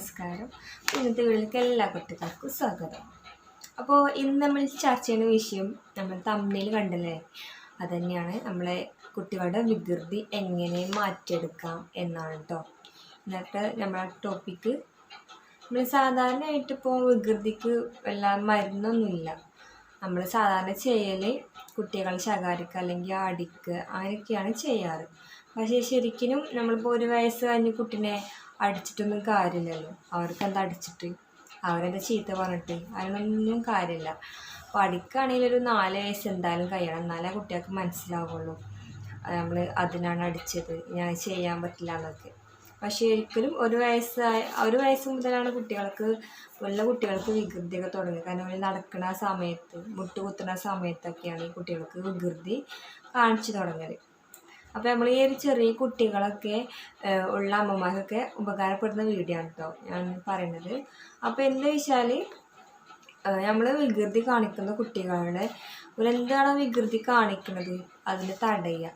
നമസ്കാരം. ഇന്നത്തെ വീട്ടിലേക്ക് എല്ലാ കുട്ടികൾക്കും സ്വാഗതം. അപ്പോൾ ഇന്ന് നമ്മൾ ചർച്ച ചെയ്യുന്ന വിഷയം നമ്മൾ തമ്മിൽ കണ്ടല്ലേ? അതുതന്നെയാണ് നമ്മളെ കുട്ടികളുടെ വികൃതി എങ്ങനെ മാറ്റിയെടുക്കാം എന്നാണ് കേട്ടോ എന്നിട്ട് നമ്മളെ ടോപ്പിക്ക് നമ്മൾ സാധാരണയായിട്ട് ഇപ്പോൾ വികൃതിക്ക് വല്ല മരുന്നൊന്നുമില്ല. നമ്മൾ സാധാരണ ചെയ്യൽ കുട്ടികളെ ശകാരിക്കുക അല്ലെങ്കിൽ അടിക്കുക അങ്ങനെയൊക്കെയാണ് ചെയ്യാറ്. പക്ഷേ ശരിക്കും നമ്മളിപ്പോൾ ഒരു വയസ്സ് കഴിഞ്ഞ് കുട്ടീനെ അടിച്ചിട്ടൊന്നും കാര്യമില്ലല്ലോ. അവർക്ക് എന്താ അടിച്ചിട്ട്? അവരെന്താ ചീത്ത പറഞ്ഞിട്ട്? അതിനൊന്നും കാര്യമില്ല. പഠിക്കുകയാണെങ്കിൽ ഒരു നാല് വയസ്സ് എന്തായാലും കഴിയണം. എന്നാലേ കുട്ടികൾക്ക് മനസ്സിലാവുള്ളൂ. നമ്മൾ അതിനാണ് അടിച്ചത്. ഞാൻ ചെയ്യാൻ പറ്റില്ല എന്നൊക്കെ. പക്ഷേ ഒരിക്കലും ഒരു വയസ്സായ ഒരു വയസ്സ് മുതലാണ് കുട്ടികൾക്ക് വല്ല കുട്ടികൾക്ക് വികൃതിയൊക്കെ തുടങ്ങുക കാരണം അവർ നടക്കുന്ന സമയത്ത് മുട്ടുകുത്തുന്ന സമയത്തൊക്കെയാണ് കുട്ടികൾക്ക് വികൃതി കാണിച്ചു തുടങ്ങൽ അപ്പോൾ നമ്മൾ ഈ ഒരു ചെറിയ കുട്ടികളൊക്കെ ഉള്ള അമ്മമാർക്കൊക്കെ ഉപകാരപ്പെടുന്ന വീഡിയോ ആണ് കേട്ടോ ഞാൻ പറയുന്നത് അപ്പോൾ എന്താ വെച്ചാൽ നമ്മൾ വികൃതി കാണിക്കുന്ന കുട്ടികളുടെ എന്താണ് വികൃതി കാണിക്കുന്നത് അതിനെ തടയുക.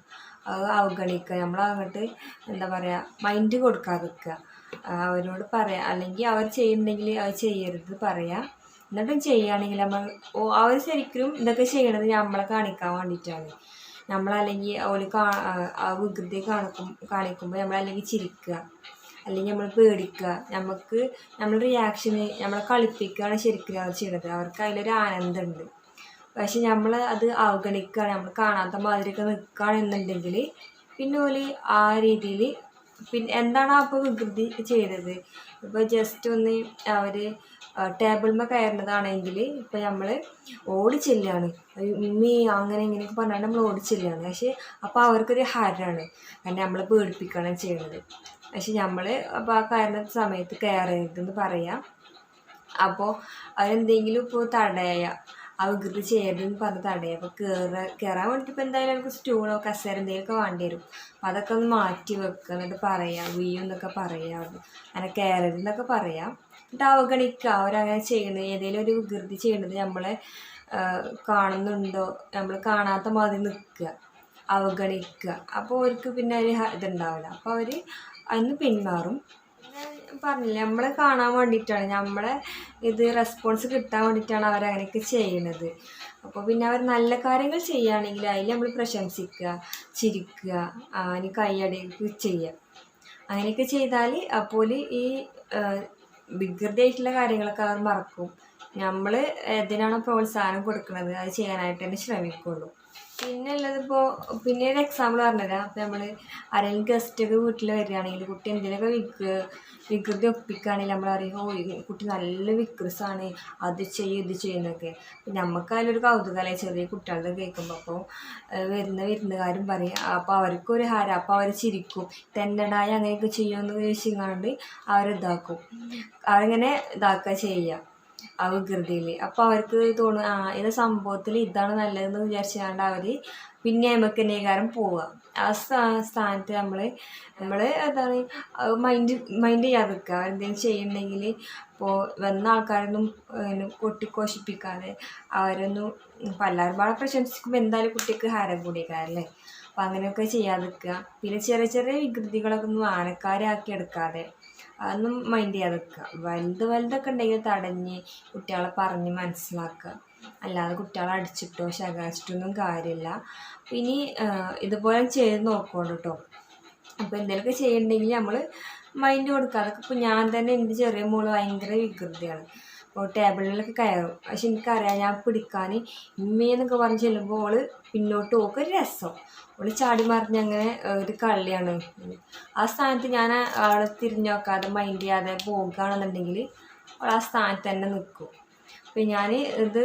അവഗണിക്കുക. നമ്മൾ അങ്ങോട്ട് എന്താ പറയുക മൈൻഡ് കൊടുക്കാതിരിക്കുക അവരോട് പറയാം. അല്ലെങ്കിൽ അവർ ചെയ്യുന്നുണ്ടെങ്കിൽ അത് ചെയ്യരുത് പറയാം. എന്നിട്ടും ചെയ്യുകയാണെങ്കിൽ നമ്മൾ അവർ ശരിക്കും ഇതൊക്കെ ചെയ്യണത് നമ്മളെ കാണിക്കാൻ വേണ്ടിയിട്ടാണ്. നമ്മളല്ലെങ്കിൽ ഓൽ കാ ആ വികൃതി കാണിക്കും കാണിക്കുമ്പോൾ നമ്മളല്ലെങ്കിൽ ചിരിക്കുക. അല്ലെങ്കിൽ നമ്മൾ പേടിക്കുക. നമുക്ക് നമ്മൾ റിയാക്ഷന് നമ്മളെ കളിപ്പിക്കുകയാണ് ശരിക്കും അവർ ചെയ്യുന്നത് അവർക്ക് അതിലൊരു ആനന്ദമുണ്ട്. പക്ഷെ നമ്മൾ അത് അവഗണിക്കുകയാണ്. നമ്മൾ കാണാത്ത മാതിരിയൊക്കെ നിൽക്കുകയാണെന്നുണ്ടെങ്കിൽ പിന്നെ ഓൽ ആ രീതിയിൽ പിന്നെ എന്താണ് അപ്പോൾ വികൃതി ചെയ്തത്? ഇപ്പോൾ ജസ്റ്റ് ഒന്ന് അവർ ടേബിളിന്മേൽ കയറുന്നതാണെങ്കിൽ ഇപ്പോൾ നമ്മൾ ഓടിച്ചെല്ലാണ് ഉമ്മി അങ്ങനെ ഇങ്ങനെയൊക്കെ പറഞ്ഞാൽ നമ്മൾ ഓടിച്ചെല്ലാണ് പക്ഷേ അപ്പോൾ അവർക്കൊരു ഹരാണ്. കാരണം നമ്മളെ പേടിപ്പിക്കുകയാണ് ചെയ്യുന്നത് പക്ഷെ നമ്മൾ അപ്പോൾ ആ കയറുന്ന സമയത്ത് കയറരുതെന്ന് പറയാം. അപ്പോൾ അവരെന്തെങ്കിലും ഇപ്പോൾ തടയ ആ വികൃതി ചെയ്യരുതെന്ന് പറഞ്ഞ് തടയുക അപ്പോൾ കയറ കയറാൻ വേണ്ടിയിട്ട് ഇപ്പോൾ എന്തായാലും നമുക്ക് സ്റ്റൂളോ കസേര എന്തെങ്കിലുമൊക്കെ വേണ്ടി വരും. അപ്പോൾ അതൊക്കെ ഒന്ന് മാറ്റി വെക്കുക എന്നിട്ട് പറയാം വീയും എന്നൊക്കെ പറയാം. അങ്ങനെ കയറരുതെന്നൊക്കെ പറയാം. എന്നിട്ട് അവഗണിക്കുക അവരങ്ങനെ ചെയ്യുന്നത് ഏതെങ്കിലും ഒരു വികൃതി ചെയ്യുന്നത് നമ്മളെ കാണുന്നുണ്ടോ? നമ്മൾ കാണാത്ത മാതിരി നിൽക്കുക അവഗണിക്കുക അപ്പോൾ അവർക്ക് പിന്നെ ഒരു ഇതുണ്ടാവില്ല അപ്പോൾ അവർ അതിന് പിന്മാറും. പറഞ്ഞില്ലേ നമ്മളെ കാണാൻ വേണ്ടിയിട്ടാണ് നമ്മളെ ഇത് റെസ്പോൺസ് കിട്ടാൻ വേണ്ടിയിട്ടാണ് അവരങ്ങനെയൊക്കെ ചെയ്യണത്. അപ്പോൾ പിന്നെ അവർ നല്ല കാര്യങ്ങൾ ചെയ്യുകയാണെങ്കിൽ അതിൽ നമ്മൾ പ്രശംസിക്കുക ചിരിക്കുക അതിന് കൈയടി ചെയ്യുക അങ്ങനെയൊക്കെ ചെയ്താൽ അപ്പോൾ ഈ വികൃതിയായിട്ടുള്ള കാര്യങ്ങളൊക്കെ അവർ മറക്കും. നമ്മൾ എന്തിനാണോ പ്രോത്സാഹനം കൊടുക്കുന്നത് അത് ചെയ്യാനായിട്ട് തന്നെ ശ്രമിക്കുള്ളൂ. പിന്നെ ഉള്ളത് ഇപ്പോ പിന്നെ ഒരു എക്സാമ്പിൾ പറഞ്ഞുതരാം. അപ്പോൾ നമ്മൾ ആരെങ്കിലും ഗസ്റ്റൊക്കെ വീട്ടിൽ വരികയാണെങ്കിൽ കുട്ടി എന്തെങ്കിലുമൊക്കെ വികൃ വികൃതി ഒപ്പിക്കുകയാണെങ്കിൽ നമ്മൾ അറിയും ഓ കുട്ടി നല്ല വിക്രസാണ് അത് ചെയ്യും ഇത് ചെയ്യുന്നൊക്കെ അപ്പം നമുക്ക് അതിലൊരു ചെറിയ കുട്ടികളുടെ കേൾക്കുമ്പോൾ അപ്പോൾ വരുന്ന വിരുന്നുകാരും പറയും അപ്പോൾ അവർക്കൊരു ഹാര അപ്പോൾ അവർ ചിരിക്കും. തെന്നടായി അങ്ങനെയൊക്കെ ചെയ്യുമെന്ന് ചോദിച്ചിങ്ങാണ്ട് അവരിതാക്കും. അവരിങ്ങനെ ഇതാക്കുക ചെയ്യുക. ആ വികൃതിയിൽ അപ്പോൾ അവർക്ക് തോന്നുക ആ ഇത് സംഭവത്തിൽ ഇതാണ് നല്ലതെന്ന് വിചാരിച്ചുകൊണ്ട് അവർ പിന്നെ നമുക്ക് എന്നേകാരം പോവുക. ആ സ്ഥാ- സ്ഥാനത്ത് നമ്മൾ നമ്മൾ എന്താണ് മൈൻഡ് മൈൻഡ് ചെയ്യാതിരിക്കുക എന്തെങ്കിലും ചെയ്യുന്നുണ്ടെങ്കിൽ ഇപ്പോൾ വന്ന ആൾക്കാരൊന്നും കൊട്ടിക്കോഷിപ്പിക്കാതെ അവരൊന്നും ഇപ്പം എല്ലാവരും പാടെ പ്രശംസിക്കുമ്പോൾ എന്തായാലും കുട്ടിക്ക് ഹാരം കൂടിയേക്കാറല്ലേ അപ്പം അങ്ങനെയൊക്കെ ചെയ്യാതിരിക്കുക. പിന്നെ ചെറിയ ചെറിയ വികൃതികളൊക്കെ ഒന്നും ആനക്കാരാക്കി എടുക്കാതെ അതൊന്നും മൈൻഡ് ചെയ്യാതെ വെക്കുക വലുത് വലുതൊക്കെ ഉണ്ടെങ്കിൽ തടഞ്ഞ് കുട്ടികളെ പറഞ്ഞ് മനസ്സിലാക്കുക അല്ലാതെ കുട്ടികളെ അടിച്ചിട്ടോ ശകാരിച്ചിട്ടൊന്നും കാര്യമില്ല. ഇനി ഇതുപോലെ ചെയ്ത് നോക്കണം കേട്ടോ അപ്പോൾ എന്തെങ്കിലുമൊക്കെ ചെയ്യണ്ടെങ്കിൽ നമ്മൾ മൈൻഡ് കൊടുക്കുക അതൊക്കെ ഇപ്പോൾ ഞാൻ തന്നെ എന്റെ ചെറിയ മോൾ ഭയങ്കര വികൃതിയാണ്. ടേബിളിലൊക്കെ കയറും. പക്ഷെ എനിക്കറിയാം ഞാൻ പിടിക്കാൻ ഇമ്മയെന്നൊക്കെ പറഞ്ഞ് ചെല്ലുമ്പോൾ ഓൾ പിന്നോട്ട് പോക്ക് ഒരു രസം. ഓൾ ചാടി മറിഞ്ഞ് അങ്ങനെ ഒരു കള്ളിയാണ്. ആ സ്ഥാനത്ത് ഞാൻ ആളെ തിരിഞ്ഞു നോക്കാതെ മൈൻഡ് ചെയ്യാതെ പോകുകയാണെന്നുണ്ടെങ്കിൽ അവൾ ആ സ്ഥാനത്ത് തന്നെ നിൽക്കും അപ്പം ഞാൻ ഇത്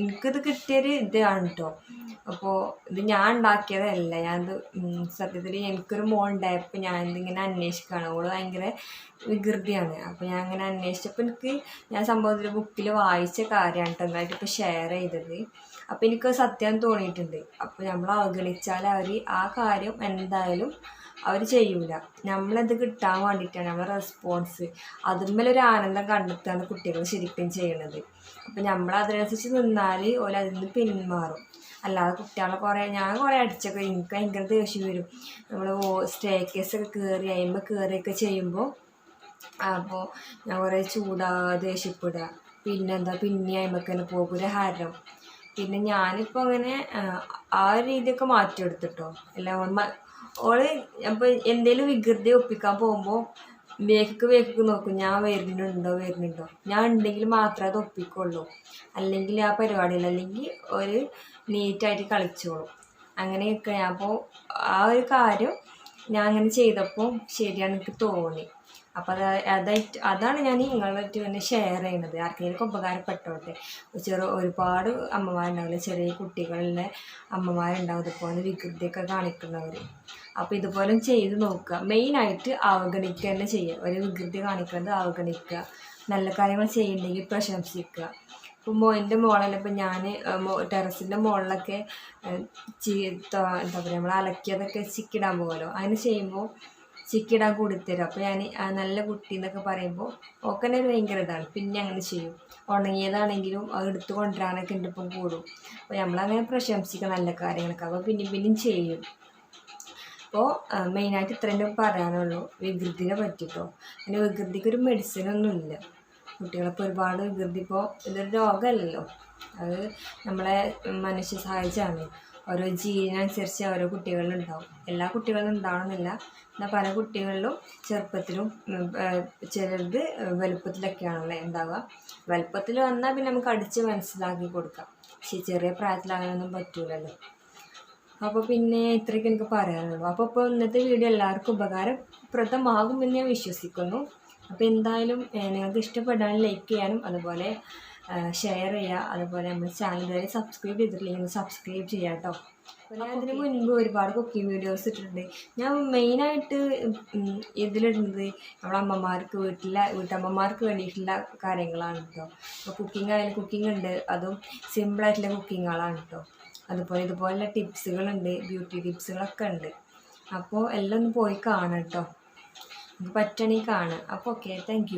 എനിക്കിത് കിട്ടിയൊരു ഇതാണ് കേട്ടോ അപ്പോൾ ഇത് ഞാൻ ഉണ്ടാക്കിയതല്ല. ഞാനത് സത്യത്തിൽ എനിക്കൊരു ഞാൻ ഇതിങ്ങനെ അന്വേഷിക്കുകയാണ് ഓൾ ഭയങ്കര വികൃതിയാണ്. അപ്പോൾ ഞാൻ അങ്ങനെ അന്വേഷിച്ചപ്പോൾ എനിക്ക് ഞാൻ സംഭവത്തിൽ ബുക്കിൽ വായിച്ച കാര്യമാണ് കേട്ടോ ഇപ്പോൾ ഷെയർ ചെയ്തത്. അപ്പോൾ എനിക്ക് സത്യം തോന്നിയിട്ടുണ്ട്. അപ്പോൾ നമ്മൾ അവഗണിച്ചാൽ അവർ ആ കാര്യം എന്തായാലും അവർ ചെയ്യൂല. നമ്മളത് കിട്ടാൻ വേണ്ടിയിട്ടാണ് നമ്മളെ റെസ്പോൺസ് അതുമ്മലൊരു ആനന്ദം കണ്ടെത്താണ് കുട്ടികൾ ശരിക്കും ചെയ്യണത്. അപ്പം നമ്മൾ അതിനനുസരിച്ച് നിന്നാൽ ഓല അതിൽ നിന്ന് പിന്മാറും. അല്ലാതെ കുട്ടികളെ കുറേ ഞാൻ കുറേ അടിച്ചൊക്കെ എനിക്ക് ഭയങ്കര ദേഷ്യം വരും. നമ്മൾ സ്റ്റേ കേസൊക്കെ കയറി അയിമ്മ കയറിയൊക്കെ ചെയ്യുമ്പോൾ അപ്പോൾ ഞാൻ കുറേ ചൂടാ ദേഷ്യപ്പെടുക പിന്നെന്താ പിന്നെ അയിമക്ക് തന്നെ പോകും. ഹരം. പിന്നെ ഞാനിപ്പോൾ അങ്ങനെ ആ, ഒരു രീതിയൊക്കെ മാറ്റിയെടുത്തിട്ടോ. എല്ലാം ഓൾ അപ്പോൾ എന്തേലും വികൃതി ഒപ്പിക്കാൻ പോകുമ്പോൾ വേക്ക് വേക്ക് നോക്കും ഞാൻ വരുന്നുണ്ടോ വരുന്നുണ്ടോ? ഞാൻ ഉണ്ടെങ്കിൽ മാത്രമേ അത് ഒപ്പിക്കുള്ളൂ. അല്ലെങ്കിൽ ആ പരിപാടിയിൽ അല്ലെങ്കിൽ ഒരു നീറ്റായിട്ട് കളിച്ചോളും. അങ്ങനെയൊക്കെ അപ്പോൾ ആ ഒരു കാര്യം ഞാൻ അങ്ങനെ ചെയ്തപ്പോൾ ശരിയാണ് എനിക്ക് തോന്നി. അപ്പോൾ അത് അതാണ് ഞാൻ നിങ്ങളായിട്ട് തന്നെ ഷെയർ ചെയ്യുന്നത്. ആർക്കെങ്കിലും ഉപകാരപ്പെട്ടോട്ടെ. ചെറു ഒരുപാട് അമ്മമാരുണ്ടാവില്ല? ചെറിയ കുട്ടികളിലെ അമ്മമാരുണ്ടാവും. ഇതുപോലെ വികൃതിയൊക്കെ കാണിക്കുന്നവർ അപ്പോൾ ഇതുപോലെ ചെയ്ത് നോക്കുക. മെയിനായിട്ട് അവഗണിക്കുക തന്നെ ചെയ്യുക. ഒരു വികൃതി കാണിക്കുന്നത് അവഗണിക്കുക. നല്ല കാര്യങ്ങൾ ചെയ്യുന്നുണ്ടെങ്കിൽ പ്രശംസിക്കുക. ഇപ്പോൾ മോ എന്റെ ഇപ്പം ഞാൻ ടെറസിന്റെ മുകളിലൊക്കെ ചീ എന്താ പറയുക നമ്മൾ അലക്കിയതൊക്കെ ചിക്കിടാൻ പോകുമല്ലോ അങ്ങനെ ചെയ്യുമ്പോൾ ചിക്കിടാൻ കൊടുത്തരും. അപ്പോൾ ഞാൻ നല്ല കുട്ടി എന്നൊക്കെ പറയുമ്പോൾ ഒക്കെ തന്നെ ഭയങ്കര ഇതാണ്. പിന്നെ അങ്ങനെ ചെയ്യും. ഉണങ്ങിയതാണെങ്കിലും അത് എടുത്ത് കൊണ്ടുവരാനൊക്കെ എന്റെ ഇപ്പം കൂടും. അപ്പോൾ നമ്മളങ്ങനെ പ്രശംസിക്കുക നല്ല കാര്യങ്ങളൊക്കെ അപ്പോൾ പിന്നെയും പിന്നെയും ചെയ്യും. അപ്പോൾ മെയിനായിട്ട് ഇത്രയും പറയാനുള്ളൂ. വികൃതിനെ പറ്റിയിട്ടോ പിന്നെ വികൃതിക്ക് ഒരു മെഡിസിൻ ഒന്നും ഇല്ല. കുട്ടികളിപ്പോൾ ഒരുപാട് വികൃതി ഇപ്പോൾ ഇതൊരു രോഗമല്ലല്ലോ. അത് നമ്മളെ മനുഷ്യ സഹായിച്ചാണ്. ഓരോ ജീവിനനുസരിച്ച് ഓരോ കുട്ടികളിലുണ്ടാവും എല്ലാ കുട്ടികളിലും ഉണ്ടാവണമെന്നില്ല എന്നാൽ പല കുട്ടികളിലും ചെറുപ്പത്തിലും ചിലത് വലുപ്പത്തിലൊക്കെയാണല്ലേ ഉണ്ടാവുക. വലുപ്പത്തിൽ വന്നാൽ പിന്നെ നമുക്ക് അടിച്ച് മനസ്സിലാക്കി കൊടുക്കാം. പക്ഷേ ചെറിയ പ്രായത്തിലാകാനൊന്നും പറ്റൂലല്ലോ. അപ്പോൾ പിന്നെ ഇത്രയ്ക്ക് എനിക്ക് പറയാനുള്ളൂ. അപ്പോൾ ഇപ്പോൾ ഇന്നത്തെ വീഡിയോ എല്ലാവർക്കും ഉപകാരപ്രദമാകുമെന്ന് ഞാൻ വിശ്വസിക്കുന്നു. അപ്പോൾ എന്തായാലും നിങ്ങൾക്ക് ഇഷ്ടപ്പെടാനും ലൈക്ക് ചെയ്യാനും അതുപോലെ ഷെയർ ചെയ്യുക അതുപോലെ നമ്മുടെ ചാനൽ ഇതുവരെ സബ്സ്ക്രൈബ് ചെയ്തിട്ടില്ലെങ്കിൽ സബ്സ്ക്രൈബ് ചെയ്യാം കേട്ടോ. ഞാൻ അതിന് മുൻപ് ഒരുപാട് കുക്കിംഗ് വീഡിയോസ് ഇട്ടിട്ടുണ്ട്. ഞാൻ മെയിനായിട്ട് ഇതിലിടുന്നത് നമ്മുടെ അമ്മമാർക്ക് വീട്ടിലെ വീട്ടമ്മമാർക്ക് വേണ്ടിയിട്ടുള്ള കാര്യങ്ങളാണ് കേട്ടോ. അപ്പോൾ കുക്കിംഗ് ആയാലും കുക്കിംഗ് ഉണ്ട്. അതും സിമ്പിളായിട്ടുള്ള കുക്കിങ്ങുകളാണ് കേട്ടോ. അതുപോലെ ഇതുപോലുള്ള ടിപ്സുകളുണ്ട് ബ്യൂട്ടി ടിപ്സുകളൊക്കെ ഉണ്ട്. അപ്പോൾ എല്ലാം ഒന്ന് പോയി കാണാം കേട്ടോ നമുക്ക് പറ്റണമെങ്കിൽ കാണാം. അപ്പോൾ ഓക്കെ താങ്ക്